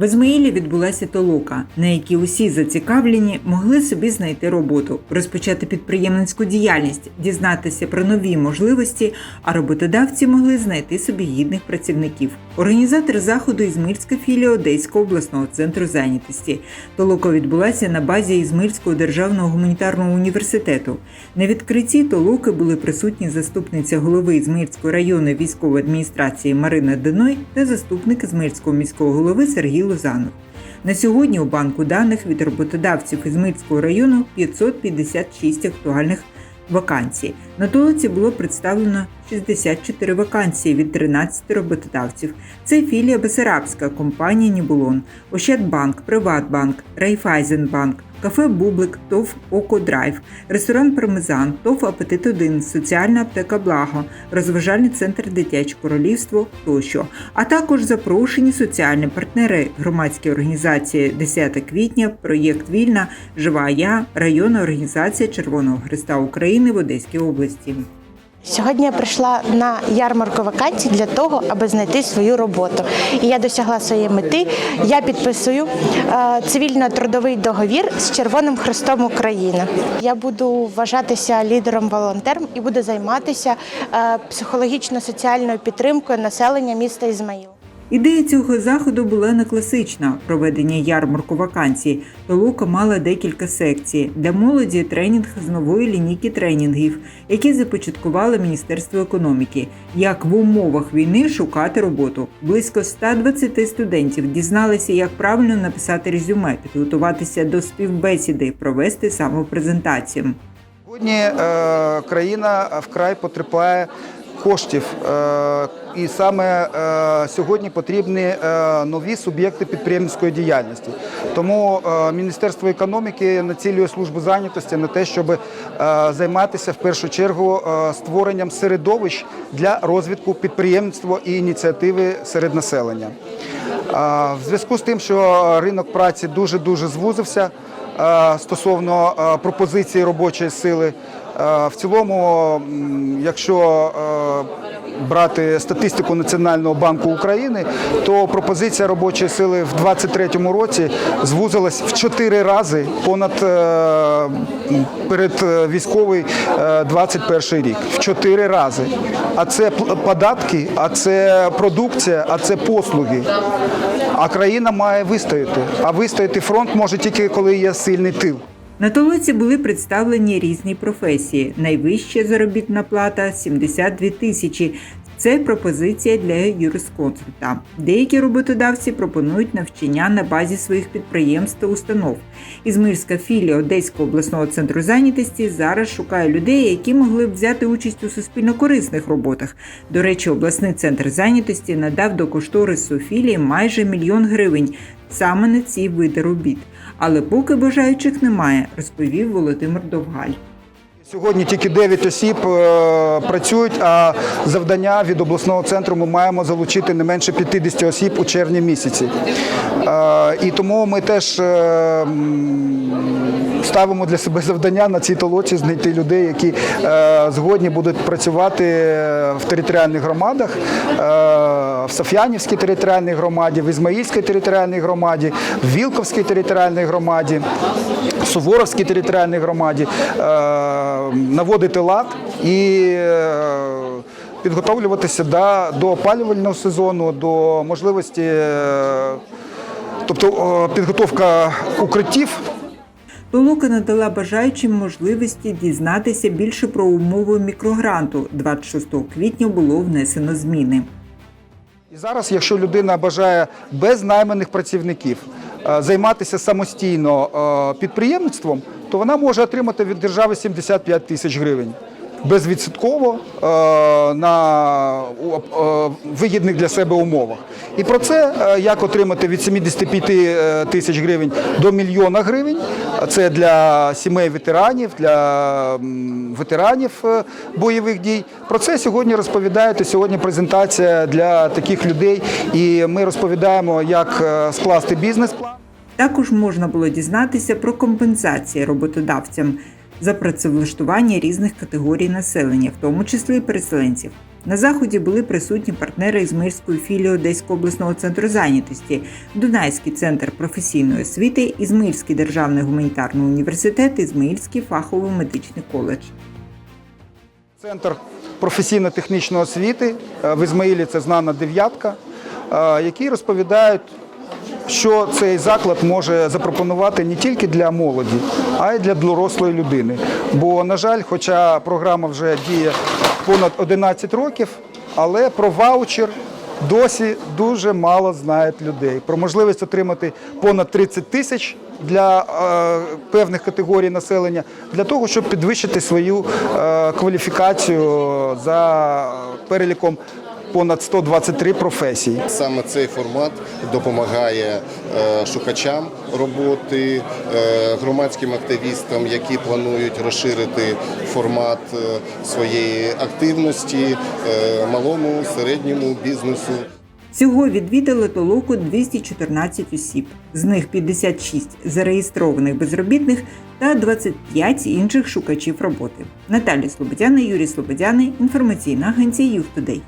В Ізмаїлі відбулася толока, на якій усі зацікавлені могли собі знайти роботу, розпочати підприємницьку діяльність, дізнатися про нові можливості, а роботодавці могли знайти собі гідних працівників. Організатор заходу Ізмильська філія Одеського обласного центру зайнятості. Толока відбулася на базі Ізмильського державного гуманітарного університету. На відкритті толоки були присутні заступниця голови Ізмильської районної військової адміністрації Марина Деной та заступник Ізмильського міського голови Сергій Лозанов. На сьогодні у банку даних від роботодавців із Мицького району 556 актуальних вакансій. На толоці було представлено 64 вакансії від 13 роботодавців. Це філія Бесарабська, компанія Нібулон, Ощадбанк, Приватбанк, Райфайзенбанк, кафе Бублик, ТОВ Око Драйв, ресторан Пармезан, ТОВ Апетит 1, соціальна аптека Благо, розважальний центр Дитяче королівство тощо, а також запрошені соціальні партнери, громадські організації 10 квітня, проєкт Вільна, Жива Я, районна організація Червоного Христа України в Одеській області. Сьогодні я прийшла на ярмарку вакансій для того, аби знайти свою роботу. І я досягла своєї мети. Я підписую е, цивільно-трудовий договір з Червоним Хрестом України. Я буду вважатися лідером волонтером і буду займатися е, психологічно-соціальною підтримкою населення міста Ізмаїл. Ідея цього заходу була не класична проведення ярмарку вакансій. Толока мала декілька секцій для молоді тренінг з нової лінійки тренінгів, які започаткувало Міністерство економіки. Як в умовах війни шукати роботу. Близько 120 студентів дізналися, як правильно написати резюме, підготуватися до співбесіди, провести самопрезентацію. Сьогодні е, країна вкрай потерпає коштів, е, і саме е, сьогодні потрібні е, нові суб'єкти підприємницької діяльності. Тому Міністерство економіки націлює службу зайнятості на те, щоб займатися в першу чергу створенням середовищ для розвитку підприємництва і ініціативи серед населення. В зв'язку з тим, що ринок праці дуже дуже звузився стосовно пропозиції робочої сили. Е, В цілому, якщо е, брати статистику Національного банку України, то пропозиція робочої сили в 2023 році звузилась в 4 рази понад е, м, перед військовий е, 21 рік. В 4 рази. А це податки, а це продукція, а це послуги. А країна має вистояти. А вистояти фронт може тільки коли є сильний тил. На толоці були представлені різні професії. Найвища заробітна плата 72 тисячі. Це пропозиція для юрисконсульта. Деякі роботодавці пропонують навчання на базі своїх підприємств та установ. Ізмирська філія Одеського обласного центру зайнятості зараз шукає людей, які могли б взяти участь у суспільно-корисних роботах. До речі, обласний центр зайнятості надав до кошторису філії майже мільйон гривень саме на ці види робіт. Але поки бажаючих немає, розповів Володимир Довгаль. Сьогодні тільки 9 осіб е, працюють, а завдання від обласного центру ми маємо залучити не менше 50 осіб у червні місяці. Е, і тому ми теж е, ставимо для себе завдання на цій толоці знайти людей, які згодні будуть працювати в територіальних громадах, в Соф'янівській територіальній громаді, в Ізмаїльській територіальній громаді, в Вілковській територіальній громаді. Суворовській територіальній громаді е, наводити лад і е, підготовлюватися до опалювального сезону, до можливості, е, тобто підготовка укриттів. Толока надала бажаючим можливості дізнатися більше про умови мікрогранту. 26 квітня було внесено зміни. І зараз, якщо людина бажає без найманих працівників займатися самостійно е, підприємництвом, то вона може отримати від держави 75 тисяч гривень. Безвідсотково е, на е, вигідних для себе умовах. І про це, е, як отримати від 75 е, тисяч гривень до мільйона гривень, це для сімей ветеранів, для ветеранів бойових дій. Про це сьогодні розповідаєте. Сьогодні презентація для таких людей, і ми розповідаємо, як скласти бізнес-план. Також можна було дізнатися про компенсації роботодавцям за працевлаштування різних категорій населення, в тому числі і переселенців. На заході були присутні партнери Ізмаїльської філії Одеського обласного центру зайнятості, Дунайський центр професійної освіти, Ізмаїльський державний гуманітарний університет, Ізмаїльський фаховий медичний коледж. Центр професійно-технічної освіти е, в Ізмаїлі це знана дев'ятка, е, які розповідають, що цей заклад може запропонувати не тільки для молоді, а й для дорослої людини. Бо, на жаль, хоча програма вже діє понад 11 років, але про ваучер досі дуже мало знають людей. Про можливість отримати понад 30 тисяч для е, певних категорій населення для того, щоб підвищити свою е, кваліфікацію за переліком понад 123 професії. Саме цей формат допомагає е, шукачам роботи, е, громадським активістам, які планують розширити формат е, своєї активності малому середньому бізнесу. Всього відвідали толоку 214 осіб, з них 56 зареєстрованих безробітних та 25 інших шукачів роботи. Наталія Слободяна, Юрій Слободяний, інформаційна агенція «Юхтудей».